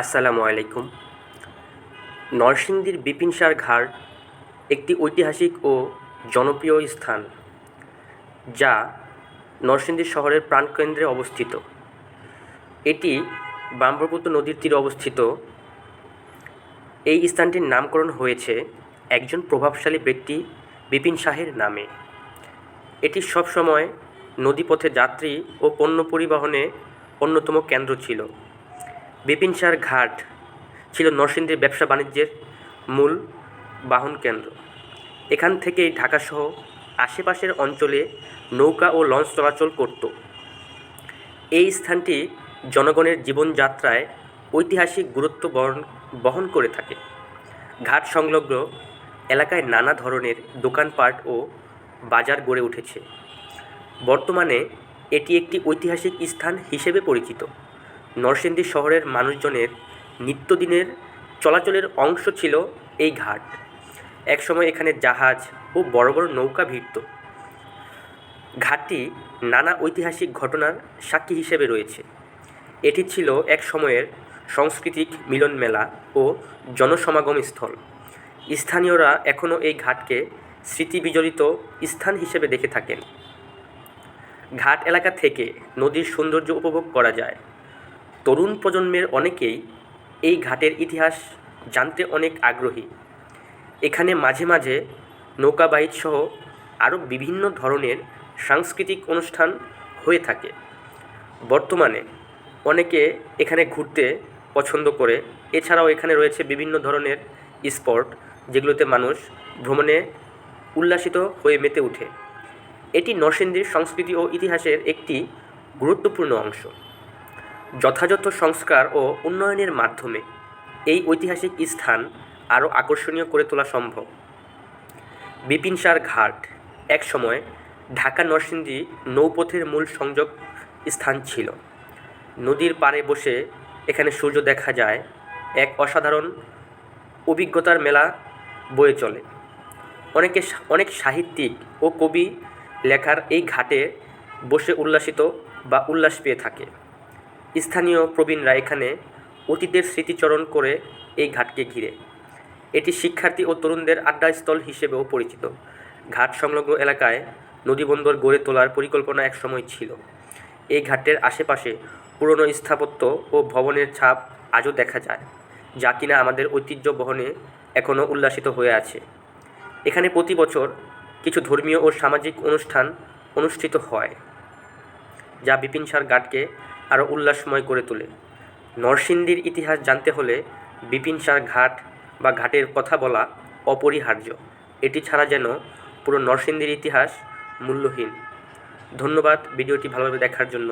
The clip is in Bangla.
আসসালামু আলাইকুম। নরসিংদীর বিপিন সার ঘাট একটি ঐতিহাসিক ও জনপ্রিয় স্থান, যা নরসিংদী শহরের প্রাণকেন্দ্রে অবস্থিত। এটি ব্রহ্মপুত্র নদীর তীরে অবস্থিত। এই স্থানটির নামকরণ হয়েছে একজন প্রভাবশালী ব্যক্তি বিপিন শাহের নামে। এটি সবসময় নদীপথে যাত্রী ও পণ্য পরিবহনে অন্যতম কেন্দ্র ছিল। বিপিন সার ঘাট ছিল নরসিংদীর ব্যবসা বাণিজ্যের মূল বাহন কেন্দ্র। এখান থেকেই ঢাকাসহ আশেপাশের অঞ্চলে নৌকা ও লঞ্চ চলাচল করত। এই স্থানটি জনগণের জীবনযাত্রায় ঐতিহাসিক গুরুত্ব বহন বহন করে থাকে। ঘাট সংলগ্ন এলাকায় নানা ধরনের দোকানপাট ও বাজার গড়ে উঠেছে। বর্তমানে এটি একটি ঐতিহাসিক স্থান হিসেবে পরিচিত। নরসিংদী শহরের মানুষজনের নিত্যদিনের চলাচলের অংশ ছিল এই ঘাট। একসময় এখানে জাহাজ ও বড় বড় নৌকা ভিড়ত। ঘাটটি নানা ঐতিহাসিক ঘটনার সাক্ষী হিসেবে রয়েছে। এটি ছিল এক সময়ের সাংস্কৃতিক মিলন মেলা ও জনসমাগম স্থল। স্থানীয়রা এখনও এই ঘাটকে স্মৃতি বিজড়িত স্থান হিসেবে দেখে থাকেন। ঘাট এলাকা থেকে নদীর সৌন্দর্য উপভোগ করা যায়। তরুণ প্রজন্মের অনেকেই এই ঘাটের ইতিহাস জানতে অনেক আগ্রহী। এখানে মাঝে মাঝে নৌকাবাহিত সহ আরও বিভিন্ন ধরনের সাংস্কৃতিক অনুষ্ঠান হয়ে থাকে। বর্তমানে অনেকে এখানে ঘুরতে পছন্দ করে। এছাড়াও এখানে রয়েছে বিভিন্ন ধরনের স্পট যেগুলোতে মানুষ ভ্রমণে উল্লাসিত হয়ে মেতে ওঠে। এটি নরসিংদীর সংস্কৃতি ও ইতিহাসের একটি গুরুত্বপূর্ণ অংশ। যথাযথ সংস্কার ও উন্নয়নের মাধ্যমে এই ঐতিহাসিক স্থান আরও আকর্ষণীয় করে তোলা সম্ভব। বিপিন সার ঘাট এক সময় ঢাকা নরসিংদী নৌপথের মূল সংযোগ স্থান ছিল। নদীর পাড়ে বসে এখানে সূর্য দেখা যায়, এক অসাধারণ অভিজ্ঞতার মেলা বয়ে চলে। অনেকে অনেক সাহিত্যিক ও কবি লেখার এই ঘাটে বসে উল্লাসিত বা উল্লাস পেয়ে থাকে। স্থানীয় প্রবীণরা এখানে অতীতের স্মৃতিচরণ করে এই ঘাটকে ঘিরে। এটি শিক্ষার্থী ও তরুণদের আড্ডাস্থল হিসেবেও পরিচিত। ঘাট সংলগ্ন এলাকায় নদীবন্দর গড়ে তোলার পরিকল্পনা একসময় ছিল। এই ঘাটের আশেপাশে পুরনো স্থাপত্য ও ভবনের ছাপ আজও দেখা যায়, যা কিনা আমাদের ঐতিহ্য বহনে এখনও উল্লাসিত হয়ে আছে। এখানে প্রতি বছর কিছু ধর্মীয় ও সামাজিক অনুষ্ঠান অনুষ্ঠিত হয়, যা বিপিনসার ঘাটকে আরও উল্লাসময় করে তোলে। নরসিংদীর ইতিহাস জানতে হলে বিপিন সার ঘাট বা ঘাটের কথা বলা অপরিহার্য। এটি ছাড়া যেন পুরো নরসিংদীর ইতিহাস মূল্যহীন। ধন্যবাদ ভিডিওটি ভালোভাবে দেখার জন্য।